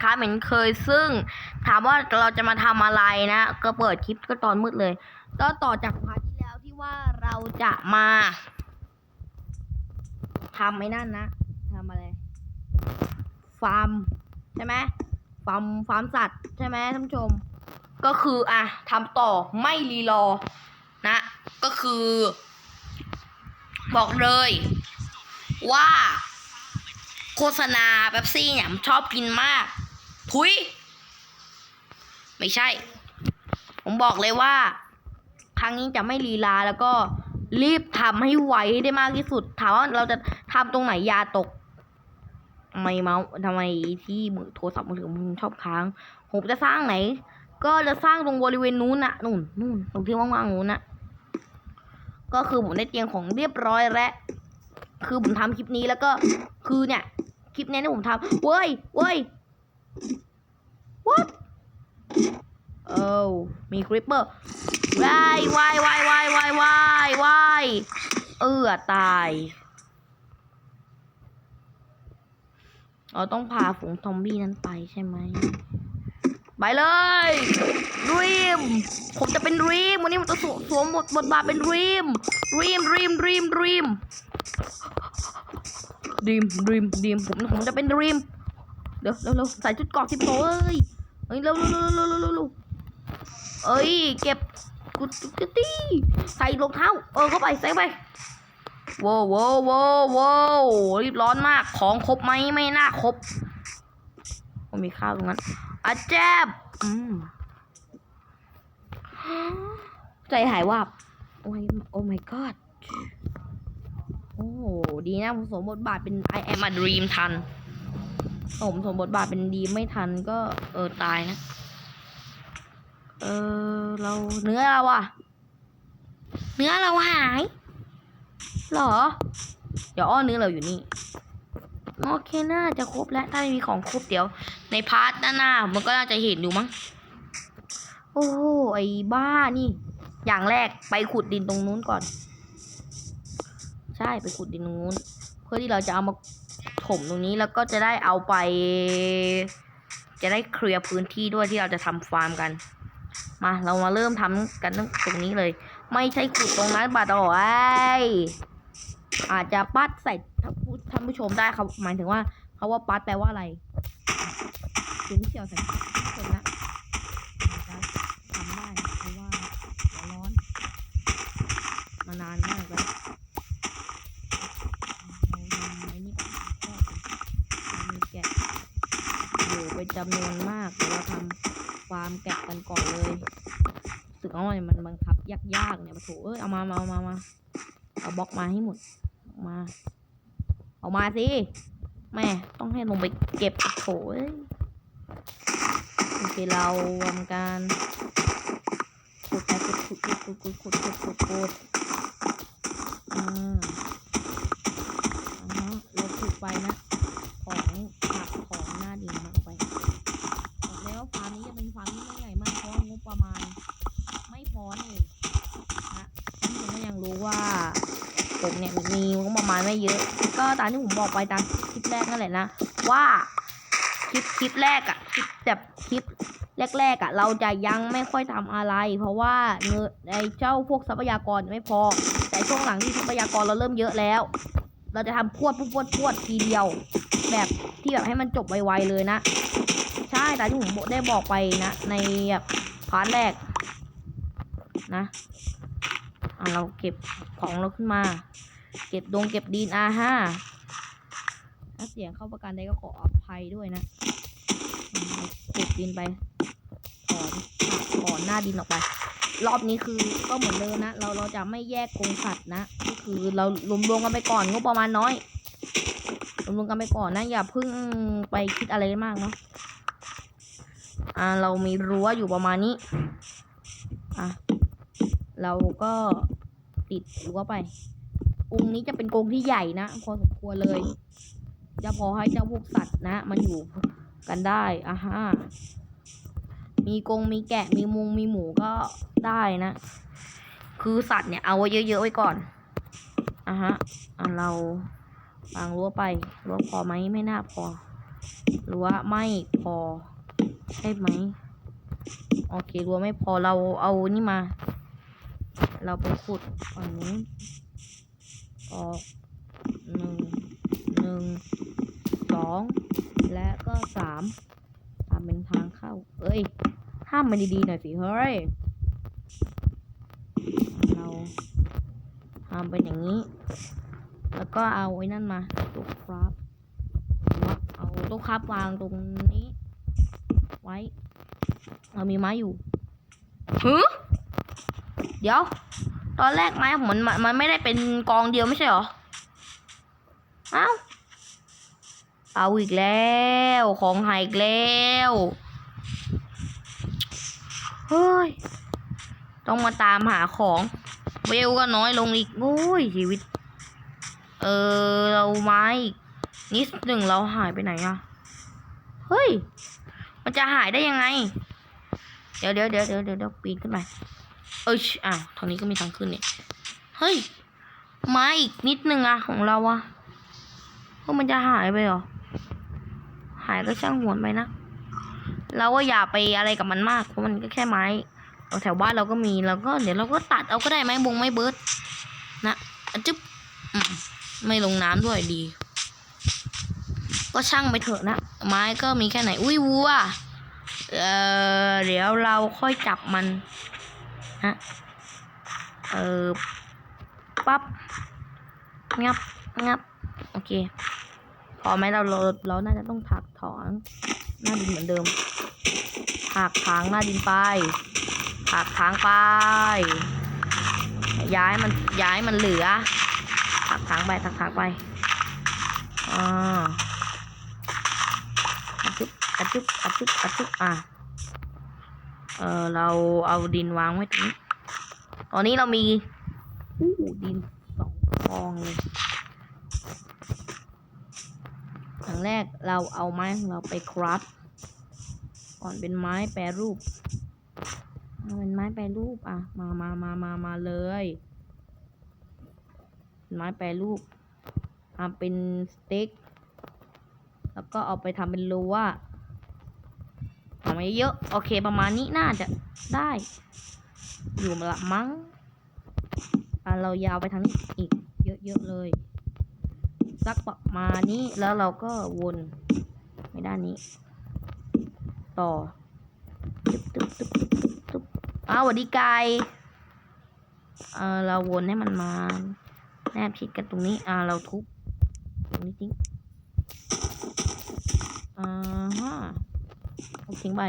Minecraft เหมือนเคยซึ่ง ถามว่าเราจะมาทำอะไรนะ ก็เปิดคลิปก็ตอนมืดเลย ก็ต่อจากพาร์ทที่แล้วที่ว่าเราจะมาทำไอ้นั่นนะทำอะไร ฟาร์ม ใช่ไหมฟาร์มฟาร์มสัตว์ ใช่ไหมท่านผู้ชม ก็คืออะทำต่อไม่รีรอ นะ ก็คือ บอกเลย ว่า โฆษณาเป๊ปซี่เนี่ยผมชอบกินมาก ทุย ไม่ใช่ ผมบอกเลยว่า ครั้งนี้จะไม่ลีลาแล้วก็รีบทำให้ไวให้ได้มากที่สุด ถามว่าเราจะทำตรงไหนยาตกทำไมเมาส์ทำไมที่มือโทรศัพท์มือถือมันชอบค้าง ผมจะสร้างไหน ก็จะสร้างตรงบริเวณนู้นน่ะนู่นนู่นตรงที่ว่างๆนู้นน่ะ ก็คือผมได้เตรียมของเรียบร้อยแล้วคือผมทำคลิปนี้แล้วก็คือเนี่ย คลิปนี้ที่ผมทำเว้ยเว้ย what เออมีคริปเปอร์วายวายวายวายวายวายวายเออตายเราต้องพาฝูงซอมบี้นั้นไปใช่ไหมไปเลยรีมผมจะเป็นรีมวันนี้ผมจะสวสวมบทบทบาทเป็นรีมรีมรีมรีมรีมดีมดีมดีมผมผมจะเป็นดีม เดี๋ยวเร็วเร็วใส่ชุดเกาะสิบโตเอ้ยเอ้ยเร็วเร็วเร็วเร็วเร็วเอ้ยเก็บกุดกุดตี้ใส่รองเท้าเออเข้าไปใส่ไปโว้วโว้วโว้วโว้วรีบร้อนมากของครบไหมไม่น่าครบผมมีข้าวตรงนั้นอาแจบอืมใจหายวับโอ้ยโอ้ my god โอ้โหดีนะผมสวมบทบาทเป็น I am a dream ทัน ผมสมบทบาทเป็นดีไม่ทันก็เออตายนะ เออเราเนื้อเราอะเนื้อเราหายหรอ เดี๋ยวอ้อเนื้อเราอยู่นี่โอเคน่าจะครบแล้วถ้าไม่มีของครบเดี๋ยว ในพาร์ทหน้ามันก็น่าจะเห็นอยู่มั้งโอ้โหไอ้บ้านี่ อย่างแรกไปขุดดินตรงนู้นก่อน ใช่ไปขุดดินตรงนู้น เพื่อที่เราจะเอามา มตรงนี้แล้วก็จะได้เอาไป จะได้เคลียร์พื้นที่ด้วยที่เราจะทำฟาร์มกัน มาเรามาเริ่มทำกันตรงนี้เลย ไม่ใช่ขุดตรงนั้นบาดอไออาจจะปัดใส่ท่านผู้ท่านผู้ชมได้ครับหมายถึงว่าเขาว่าปัดแปลว่าอะไรถึงเชี่ยวใส่ท่านผู้ชมนะอาจจะทำได้นะเพราะว่าหัวร้อน มานานมากแล้ว เราทำไอ้นี่ก่อนก็เรามีแกะอยู่เป็น จำนวนมากเราทำฟาร์มแกะกันก่อนเลยสึกว่ามันบังคับยากๆเนี่ยมาโถเอ้ยเอามามาเอามามาเอาบล็อกมาให้หมดมา เอามาสิแม่ต้องให้ลงไปเก็บโถเอ้ยโอเคเราทำการขุดไปขุดขุดขุดขุดขุดขุดขุดขุดขุดอ่าอ่าฮะเราถูกไปนะ ของผักของหน้าดินลงไปบอกเลยว่าฟาร์มนี้จะเป็นฟาร์มที่ไม่ใหญ่มากเพราะงบประมาณไม่พอนี่เองนะท่านผู้ชมก็ยังรู้ว่า ผมเนี่ยมีงบประมาณไม่เยอะ ก็ตามที่ผมบอกไปตามคลิปแรกนั่นแหละนะ ว่าคลิปคลิปแรกอะคลิปแบบคลิปแรกๆอะเราจะยังไม่ค่อยทำอะไร เพราะว่าเงินไอเจ้าพวกทรัพยากรไม่พอ แต่ช่วงหลังที่ทรัพยากรเราเริ่มเยอะแล้ว เราจะทำพรวดพวดพวดพวดทีเดียว แบบที่แบบให้มันจบไวๆเลยนะ ใช่แต่ที่ผมได้บอกไปนะ ในแบบพาร์ทแรกนะ เราเก็บของเราขึ้นมา เก็บดงเก็บดินอาห้าถ้าเสียงเข้าประกันใดก็ขออภัยด้วยนะเราขุดดินไปถอนถอนหน้าดินออกไป รอบนี้คือก็เหมือนเดิมนะ เราเราจะไม่แยกกรงสัตว์นะ ก็คือเรารวมๆกันไปก่อนงบประมาณน้อยรวมๆกันไปก่อนนะ อย่าเพิ่งไปคิดอะไรมากเนาะอ่าเรามีรั้วอยู่ประมาณนี้ เราก็ติดรั้วไปกรงนี้จะเป็นกรงที่ใหญ่นะพอสมควรเลย จะพอให้เจ้าพวกสัตว์นะ มันอยู่กันได้อะฮะมีกรงมีแกะมีมุงมีหมูก็ได้นะ คือสัตว์เนี่ยเอาไว้เยอะๆไว้ก่อนอะฮะอะเราวางรั้วไปรั้วพอไหมไม่น่าพอรือว่าไม่พอใช่ไหมโอเครั้วไม่พอเราเอานี่มา เราไปขุดฝั่งนี้นออกหนึ่งหนึ่งสองและก็สามทำเป็นทางเข้า เอ้ย ห้ามมันดีๆหน่อยสิเฮ้ย เราทำเป็นอย่างนี้ แล้วก็เอาไอ้นั่นมาตุ๊กครับเอาตุ๊กครับวางตรงนี้ ไว้ เรามีไม้อยู่ฮึ เดี๋ยว ตอนแรกไม้ผมมันมันมันไม่ได้เป็นกองเดียวไม่ใช่หรอ เอ้า เอาอีกแล้ว ของหายอีกแล้ว เฮ้ย ต้องมาตามหาของเวลก็น้อยลงอีก โอ้ยชีวิต เออ เราไม้อีกนิดหนึ่งเราหายไปไหนอะเฮ้ย มันจะหายได้ยังไง เดี๋ยวเดี๋ยวเดี๋ยวเดี๋ยวเดี๋ยวปีนขึ้นไป เอ้ยอ้าวทางนี้ก็มีทางขึ้นเนี่ย เฮ้ยไม้อีกนิดนึงอะของเราอะเพราะมันจะหายไปหรอ หายก็ช่างหัวไปนะ เราก็อย่าไปอะไรกับมันมาก เพราะมันก็แค่ไม้เอาแถวบ้านเราก็มีแล้วก็เดี๋ยวเราก็ตัดเอาก็ได้ไม้บงไม้เบิร์ดนะอะจึ๊บไม่ลงน้ำด้วยดี ก็ช่างไปเถอะนะ ไม้ก็มีแค่ไหน อุ้ยวัว เออเดี๋ยวเราค่อยจับมัน ฮะเออปั๊บงับงับโอเค พอไหมเราเราเราน่าจะต้องถักถอนหน้าดินเหมือนเดิมถักทางหน้าดินไปถักทางไป ย้ายมันย้ายมันเหลือถักทางไปถักทางไปอ่าอะจุ๊บอะจุ๊บอะจุ๊บอะจุ๊บอะ เออเราเอาดินวางไว้ตรงนี้ตอนนี้เรามีอู้ดินสองกองเลยอย่างแรกเราเอาไม้ของเราไปคราฟก่อนเป็นไม้แปรรูปเอาเป็นไม้แปรรูปอะ มามามามามาเลยเป็นไม้แปรรูปทำเป็นสเต็ก แล้วก็เอาไปทำเป็นรั้ว เอามาเยอะๆโอเคประมาณนี้น่าจะได้ อยู่มาละมั้งเรายาวไปทางนี้อีก เยอะๆเลย สักประมาณนี้แล้วเราก็วนไปด้านนี้ ต่อตึ๊บตึ๊บตึ๊บตึ๊บตึ๊บตึ๊บอ้าวสวัสดีไก่เออเราวนให้มันมาแนบชิดกันตรงนี้ อ่า เราทุบตรงนี้ทิ้งอ่าฮะ ทุบทิ้งไป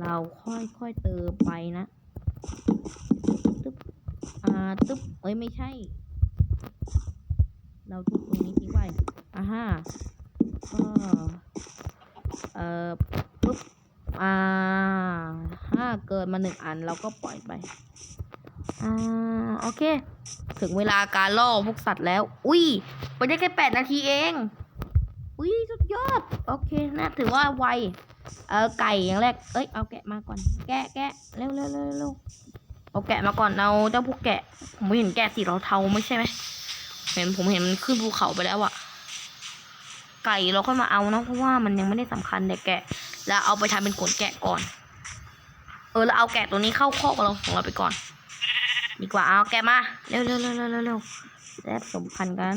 เราค่อยๆเติมไปนะตึ๊บอ่าตึ๊บเอ้ยไม่ใช่ เราทุบตรงนี้ทิ้งไปอ่าฮะก็เอ่อปุ๊บอ่าห้าเกินมาหนึ่งอันเราก็ปล่อยไปอ่าโอเค ถึงเวลาการล่อพวกสัตว์แล้ว อุ้ยไปได้แค่แปดนาทีเอง อุ้ยสุดยอด โอเคนะถือว่าไว เออไก่อย่างแรก เอ้ยเอาแกะมาก่อน แกะแกะเร็วเร็วเร็วเร็วเอาแกะมาก่อนเอาเจ้าพวกแกะ ผมเห็นแกะสีเทาๆไม่ใช่ไหมเห็นผมเห็นมันขึ้นภูเขาไปแล้วอะไก่เราค่อยมาเอานะเพราะว่ามันยังไม่ได้สำคัญแต่แกะ แล้วเอาไปทำเป็นขนแกะก่อน เออแล้วเอาแกะตัวนี้เข้าคอกเราของเราไปก่อน ดีกว่าเอาแกะมาเร็วเร็วเร็วเร็วเร็วเร็วแลกสมพันธ์กัน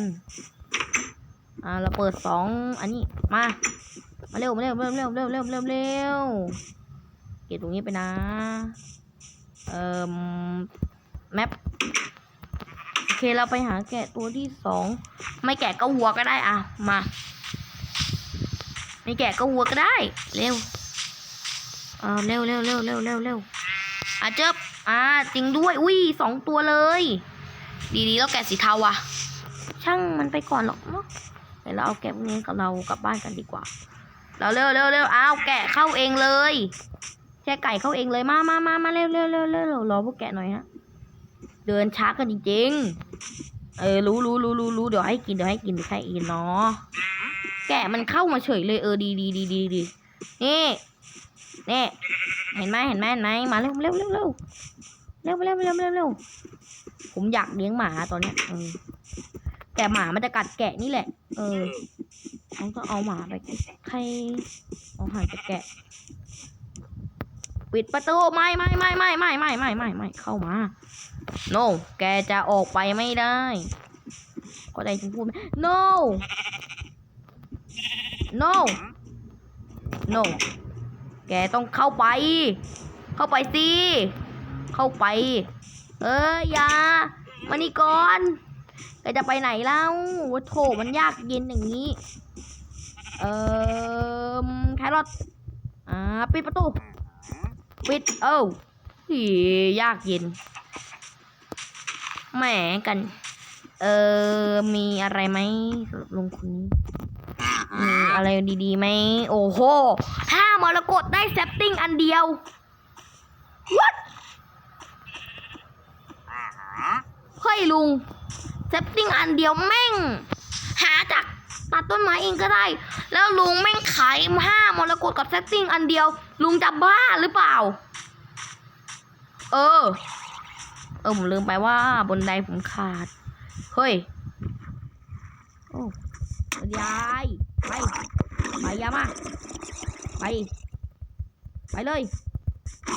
อ่าเราเปิดสองอันนี้มามาเร็วมาเร็วเร็วเร็วเร็วเร็วเร็วเร็วเก็บตรงนี้ไปนะเอ่อแมปโอเคเราไปหาแกะตัวที่สองไม่แกะก็วัวก็ได้อะมาไม่แกะก็วัวก็ได้ เร็วเออเร็วเร็วเร็วเร็วเร็วเร็วอะเจ็บอ่าจริงด้วยอุ้ยสองตัวเลย ดีๆแล้วแกะสีเทาอะ ช่างมันไปก่อนหรอกเนาะ ดี๋ยวเราเอาแกะพวกนี้กับเรากลับบ้านกันดีกว่า เราเร็วเร็วเร็วอ้าวแกะเข้าเองเลยแค่ไก่เข้าเองเลยมามามามาเร็วเร็วเร็วเร็วเร็วรอพวกแกะหน่อยฮะเดินช้ากันจริงๆเออรู้รู้รู้รู้รู้เดี๋ยวให้กินเดี๋ยวให้กินเดี๋ยวให้กินเนาะแกะมันเข้ามาเฉยเลยเออดีดีดีดีดีนี่นี่เห็นไหมเห็นไหมเห็นไหมมาเร็วเร็วเร็วเร็วเร็วเร็วเร็วเร็วเร็วผมอยากเลี้ยงหมาตอนเนี้ย แต่หมามันจะกัดแกะนี่แหละ เออน้องก็เอาหมาไปให้เอาห่างจากแกะ ปิดประตูไม่ไม่ไม่ไม่ไม่ไม่ไม่ไม่ไม่เข้ามา no แกจะออกไปไม่ได้ก็ได้ถึงพูดไหม no no no แกต้องเข้าไป เข้าไปสิ เข้าไป เอ้ยอย่ามานี่ก่อน แกจะไปไหนเล่าโถมันยากเย็นอย่างนี้ เออแครอทอ่าปิดประตู ปิดเอ้าหียากเย็นแหมกัน เออมีอะไรไหมสำหรับลุงคนนี้มีอะไรดีๆไหมโอ้โหห้ามรกตได้เซตติ้งอันเดียว what เฮ้ยลุง เซตติ้งอันเดียวแม่ง หาจากตัดต้นไม้เองก็ได้ แล้วลุงแม่งขายห้ามรกตกับเซตติ้งอันเดียว ลุงจะบ้าหรือเปล่า เออ เออ ผมลืมไปว่าบนไดผมขาด เฮ้ย โอ้ยายไป ไปยามา ไป ไปเลย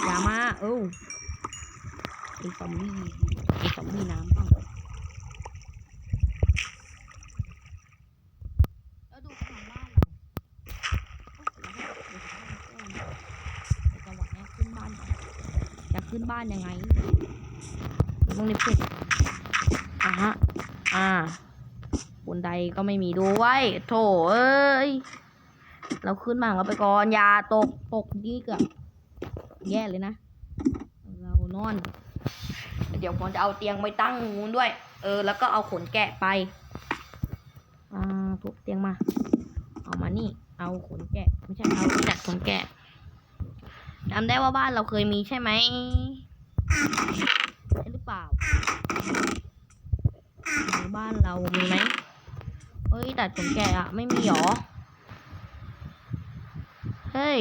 อย่ามา เออไอ้ซอมบี้ไอ้ซอมบี้น้ำบ้างแล้วดูทางบ้านเราโอ้โหแล้วก็เดี๋ยวจะให้เพื่อนในจังหวะเนี้ยขึ้นบ้านก่อนจะขึ้น บ้านยังไงต้องรีบขึ้นอะฮะ อ่าบนไดก็ไม่มีด้วยโถเอ้ย เราขึ้นมาเราไปก่อนอย่าตกตกนี่เกือบแย่เลยนะ เรานอน เดี๋ยวผมจะเอาเตียงไปตั้งนู้นด้วย เออ แล้วก็เอาขนแกะไป อ่าทุบเตียงมา เอามานี่ เอาขนแกะ ไม่ใช่ เอาจัดขนแกะ จำได้ว่าบ้านเราเคยมีใช่ไหมใช่หรือเปล่าบ้านเรามีไหมเฮ้ยตัดขนแกะอะไม่มีหรอ เฮ้ย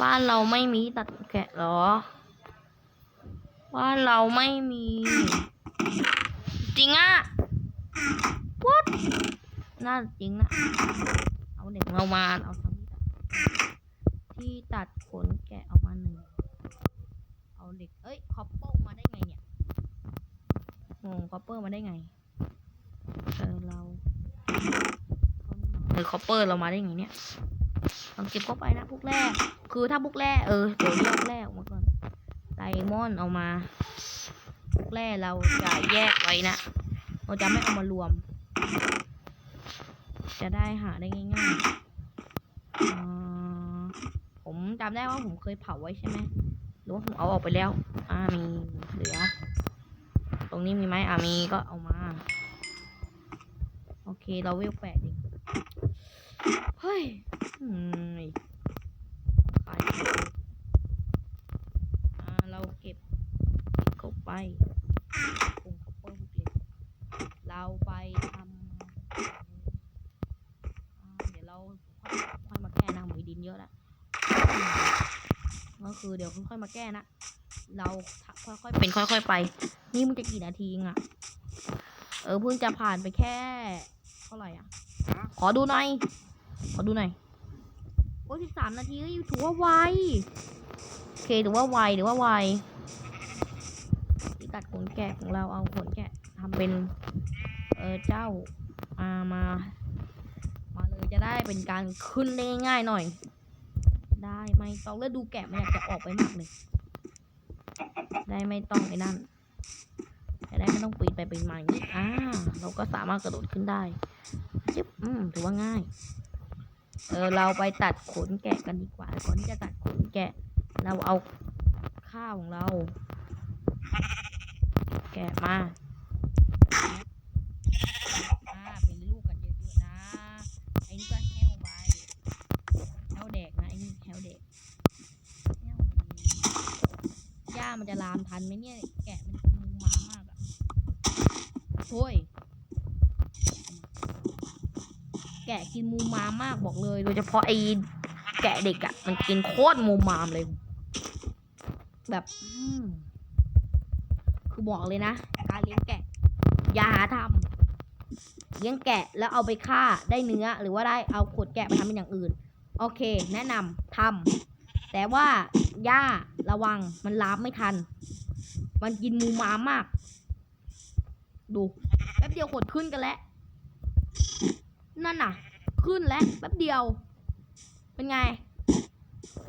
บ้านเราไม่มีตัดแกะเหรอ บ้านเราไม่มี จริงอะ what น่าจริงนะ เอาเด็กเรามาเอาทำที่ ตัดขนแกะออกมาหนึ่ง เอาเหล็ก เอ้ย คอปเปอร์มาได้ไงเนี่ยงงคอปเปอร์มาได้ไง เออเราเออคอปเปอร์เรามาได้ไงเนี่ยลองเก็บเข้าไปนะพวกแรก คือถ้าพวกแรกเออ เดี๋ยวแยกแรกออกมาก่อน ไดมอนด์เอามาพวกแรกเราจะแยกไว้นะ เราจะไม่เอามารวม จะได้หาได้ง่ายๆอ่า ผมจำได้ว่าผมเคยเผาไว้ใช่ไหมหรือว่าผมเอาออกไปแล้ว อ่ามีเหลือ ตรงนี้มีไหมอ่ามีก็เอามา โอเคเราเวลแปดเองเฮ้ย อืมขายอ่า เราเก็บเข้าไปคงคัพเปอร์พวกเล็กเราไปทำอ่าเดี๋ยวเราค่อยค่อยมาแก้นะหมีดินเยอะละก็ คือเดี๋ยวค่อยๆมาแก้นะ เราค่อยๆเป็นค่อย ๆ ไป นี่มันจะกี่นาทีองอะเออเพิ่งจะผ่านไปแค่เท่าไหร่อะ ขอดูหน่อย ขอดูหน่อย โอ้สิบสามนาทีก็ยังถือว่าไวโอเคถือว่าไวถือว่าไวตัดขนแกะของเราเอาขนแกะทำเป็น เออเจ้ามามา มาเลยจะได้เป็นการขึ้นได้ง่ายๆหน่อย ได้ไม่ต้องแล้วดูแกะมันอยากจะออกไปมากเลย ได้ไม่ต้องไอ้นั่นจะได้ไม่ต้องปีนไปปีนมาอย่างนี้อ่าเราก็สามารถกระโดดขึ้นได้จิ๊บอืมถือว่าง่าย เออเราไปตัดขนแกะกันดีกว่าก่อนที่จะตัดขนแกะ เราเอาข้าวของเรา แกะมา มันจะลามทันไหมเนี่ย แกะมันกินมูมามากอะโอ้ย แกะกินมูมามากบอกเลย โดยเฉพาะไอ้แกะเด็กอะมันกินโคตรมูมามเลย แบบคือบอกเลยนะการเลี้ยงแกะ อย่าทำเลี้ยงแกะแล้วเอาไปฆ่าได้เนื้อ หรือว่าได้เอาขนแกะไปทำเป็นอย่างอื่น โอเค แนะนำทำ แต่ว่าย่าระวังมันลามไม่ทัน มันกินมูมามาก ดูแป๊บเดียวขนขึ้นกันแล้ว นั่นน่ะ ขึ้นแล้วแป๊บเดียว เป็นไง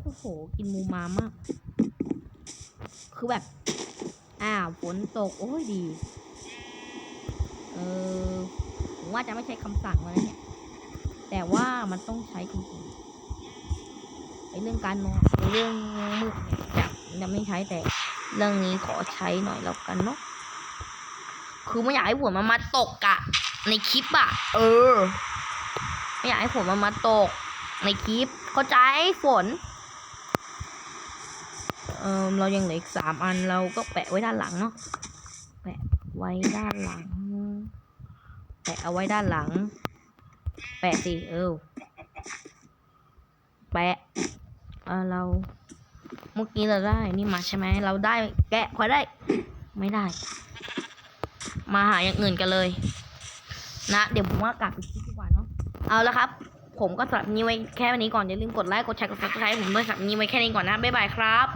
โอ้โห กินมูมามาก คือแบบ อ้าวฝนตก โอ้ยดี เออผมว่าจะไม่ใช้คำสั่งแล้วเนี่ย แต่ว่ามันต้องใช้จริงๆ ไอเรื่องการมองไอเรื่องมืดเนี่ยจะจะไม่ใช้แต่เรื่องนี้ขอใช้หน่อยแล้วกันเนาะคือไม่อยากให้ฝนมันมาตกอะในคลิปอะเออ ไม่อยากให้ฝนมันมาตก ในคลิปเข้าใจฝนเออเรายังเหลืออีกสามอันเราก็แปะไว้ด้านหลังเนาะแปะไว้ด้านหลัง แปะเอาไว้ด้านหลัง แปะสิเออแปะเออเราเมื่อกี้เราได้นี่มาใช่ไหมเราได้แกะพอได้ ไม่ได้ มาหาอย่างอื่นกันเลย นะ เดี๋ยวผมว่ากลับไปคิดดีกว่าเนาะเอาละครับ ผมก็สำหรับนี้ไว้แค่วันนี้ก่อนอย่าลืมกดไลค์กดแชร์กดซับสไครต์ผมด้วยสำหรับนี้ไว้แค่นี้ก่อนนะบ๊ายบายครับ